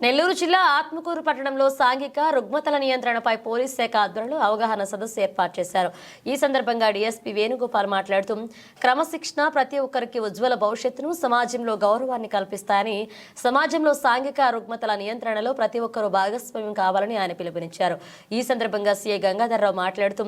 నెల్లూరు జిల్లా ఆత్మకూరు పట్టణంలో సాంఘిక రుగ్మతల నియంత్రణపై పోలీస్ శాఖ ఆధ్వర్యంలో అవగాహన సదస్సు ఏర్పాటు చేశారు. ఈ సందర్భంగా డీఎస్పీ వేణుగోపాల్ మాట్లాడుతూ క్రమశిక్షణ ప్రతి ఒక్కరికి ఉజ్వల భవిష్యత్తును సమాజంలో గౌరవాన్ని కల్పిస్తాయని సమాజంలో సాంఘిక రుగ్మతల నియంత్రణలో ప్రతి ఒక్కరూ భాగస్వామ్యం కావాలని ఆయన పిలుపునిచ్చారు. ఈ సందర్భంగా సీఏ గంగాధరరావు మాట్లాడుతూ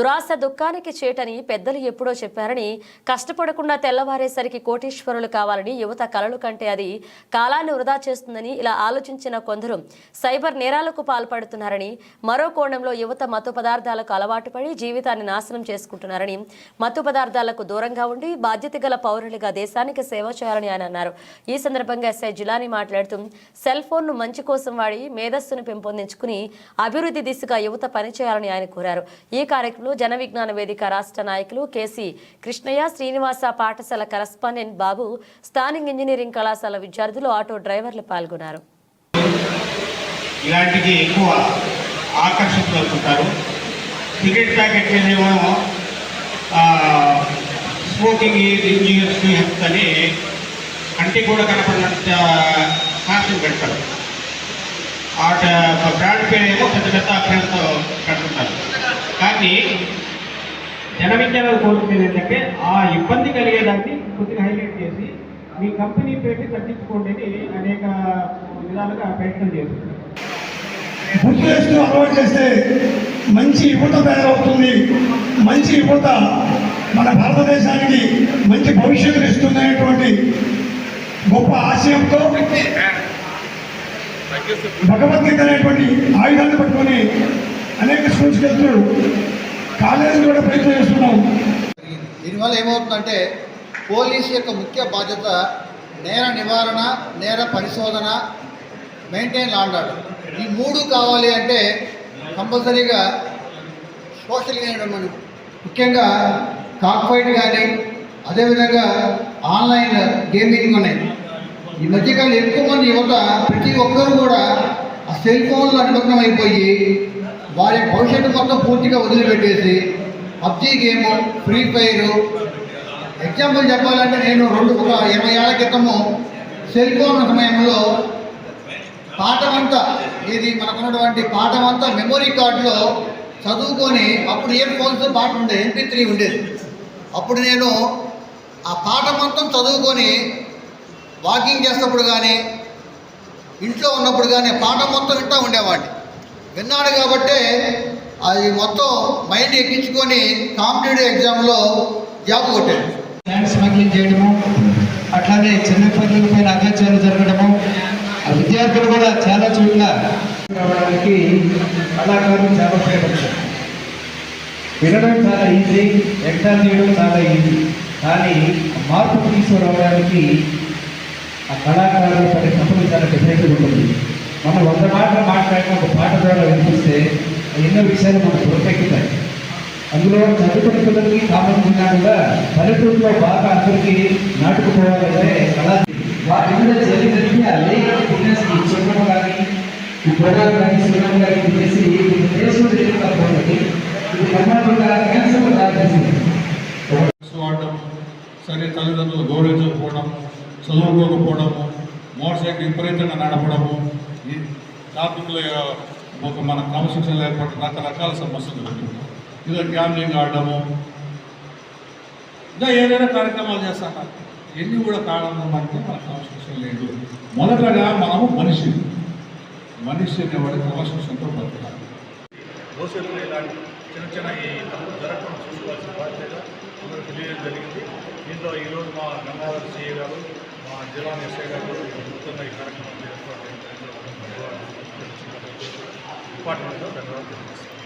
దురాశ దుఃఖానికి చేటని పెద్దలు ఎప్పుడో చెప్పారని కష్టపడకుండా తెల్లవారేసరికి కోటీశ్వరులు కావాలని యువత కలలు కంటే అది కాలాన్ని వృధా చేస్తుందని ఇలా ఆలోచించిన కొందరు సైబర్ నేరాలకు పాల్పడుతున్నారని మరో కోణంలో యువత మత్తు పదార్థాలకు అలవాటు పడి జీవితాన్ని నాశనం చేసుకుంటున్నారని మత్తు పదార్థాలకు దూరంగా ఉండి బాధ్యత గల పౌరులుగా దేశానికి సేవ చేయాలని ఆయన అన్నారు. ఈ సందర్భంగా ఎస్ఐ జిలాని మాట్లాడుతూ సెల్ ఫోన్ను మంచి కోసం వాడి మేధస్సును పెంపొందించుకుని అభివృద్ధి దిశగా యువత పనిచేయాలని ఆయన కోరారు. ఈ కార్యక్రమంలో జన విజ్ఞాన వేదిక రాష్ట్ర నాయకులు కేసీ కృష్ణయ్య శ్రీనివాస పాఠశాల కరస్పాండెంట్ బాబు స్థానిక ఇంజనీరింగ్ కళాశాల విద్యార్థులు ఆటో డ్రైవర్లు పాల్గొన్నారు. ఇలాంటివి ఎక్కువ ఆకర్షితులవుతుంటారు cigarette packet మీదేమో smoking is injurious to health అని కంటికి కూడా కనపడినంత శాస్త్రం పెడతారు. ఆ బ్రాండ్ పేరేమో పెద్ద పెద్ద అక్షరాలతో కడుతుంటారు. కానీ జన విజ్ఞానాలు కోరుకునేది ఏంటంటే ఆ ఇబ్బంది కలిగేదాన్ని కొద్దిగా హైలైట్ చేసి మీ కంపెనీ పేరుని తగ్గించుకోండి అనేక విధాలుగా ప్రయత్నం చేస్తుంది గుర్తు అలవాటు చేస్తే మంచి యువత తయారవుతుంది. మంచి యువత మన భారతదేశానికి మంచి భవిష్యత్తు ఇస్తుందనేటువంటి గొప్ప ఆశయంతో భగవద్గీత అనేటువంటి ఆయుధాన్ని పట్టుకొని అనేక స్కూల్స్కి వెళ్తూ కాలేజీలు కూడా ప్రయత్నం చేస్తున్నాం. దీనివల్ల ఏమవుతుందంటే పోలీసు యొక్క ముఖ్య బాధ్యత నేర నివారణ నేర పరిశోధన మెయింటైన్ లా ఆర్డర్ ఈ మూడు కావాలి అంటే కంపల్సరీగా సోషల్ మనం. ముఖ్యంగా కాక్ ఫైట్ కానీ అదేవిధంగా ఆన్లైన్ గేమింగ్ ఉన్నాయి. ఈ మధ్యకాలం ఎక్కువ మంది యువత ప్రతి ఒక్కరు కూడా ఆ సెల్ ఫోన్లో నిమగ్నం అయిపోయి వారి భవిష్యత్తు మొత్తం పూర్తిగా వదిలిపెట్టేసి PUBG game Free Fire example చెప్పాలంటే నేను రెండు ఒక ఇరవై ఏళ్ళ క్రితము సెల్ ఫోన్ సమయంలో పాఠమంతా ఇది మనకున్నటువంటి పాఠమంతా మెమొరీ కార్డులో చదువుకొని అప్పుడు ఇయర్ ఫోన్స్ పాట ఉండేది ఎంపీ త్రీ ఉండేది. అప్పుడు నేను ఆ పాట మొత్తం చదువుకొని వాకింగ్ చేసినప్పుడు కానీ ఇంట్లో ఉన్నప్పుడు కానీ పాట మొత్తం వింటూ ఉండేవాడిని. విన్నాడు కాబట్టే అది మొత్తం మైండ్ ఎక్కించుకొని కాంపిటేటివ్ ఎగ్జామ్లో జాబ్ కొట్టాడు ల్యాండ్ స్మగ్లింగ్ చేయడము అట్లానే చిన్న పిల్లలపైన అత్యాచారాలు జరగడము ఆ విద్యార్థులు కూడా చాలా చోట్ల రావడానికి కళాకారులు చాలా ఉపయోగపడతారు వినడం చాలా ఈజీ ఎగ్జామ్ చేయడం చాలా ఈజీ కానీ మార్పు తీసుకురావడానికి ఆ కళాకారులు పడే తప్పులు చాలా డిఫరెంట్గా ఉంటుంది. మనం వంద మాటలు మాట్లాడిన ఒక పాట ద్వారా వినిపిస్తే ఎన్నో విషయాలు మనకు ప్రత్యేకతాయి అందులో చదువుకునే పిల్లలకి కామన్ ఉన్నా కూడా పల్లెటూరులో బాగా అందరికీ నాటుకుపోవాలంటే కళా. వాటి మీద జరిగినట్టు ఆ లేఖ కానీ ఈ ప్రోగ్రామ్ కానీ చూడడం కానీ చేసి ఇది దేశం ఇది కర్ణాటక క్యాన్సర్ దారితీసింది. వాడడం సరే తల్లిదండ్రులు గౌరవించకపోవడం చదువుకోకపోవడము మోటార్ సైకిల్ విపరీతంగా నడపడము ఈ ట్రాఫిక్లో ఒక మన క్రమశిక్షణ లేకపోతే రకరకాల సమస్యలు ఉంటుంది ఇదో గ్యాంబ్లింగ్ ఆడడము ఇంకా ఏదైనా కార్యక్రమాలు చేస్తాను ఎన్ని కూడా కారణం అంటే మన క్రమశిక్షణ లేదు. మొదటగా మనము మనిషి. మనిషి అనేవాడి క్రమశిక్షణతో బతకాలి భవిష్యత్తులో ఇలాంటి చిన్న చిన్న ఈ తప్పులు జరగకుండా చూసుకోవాల్సిన బాధ్యత అందరూ తెలియడం జరిగింది. దీంతో ఈరోజు మా గంగాధర సిఏ గారు మా జిల్లా ఎస్ఐ గారు గుర్తున్న ఈ కార్యక్రమం ఏర్పాటు డిపార్ట్మెంట్లో ధన్యవాదాలు. తెలియజేస్తాను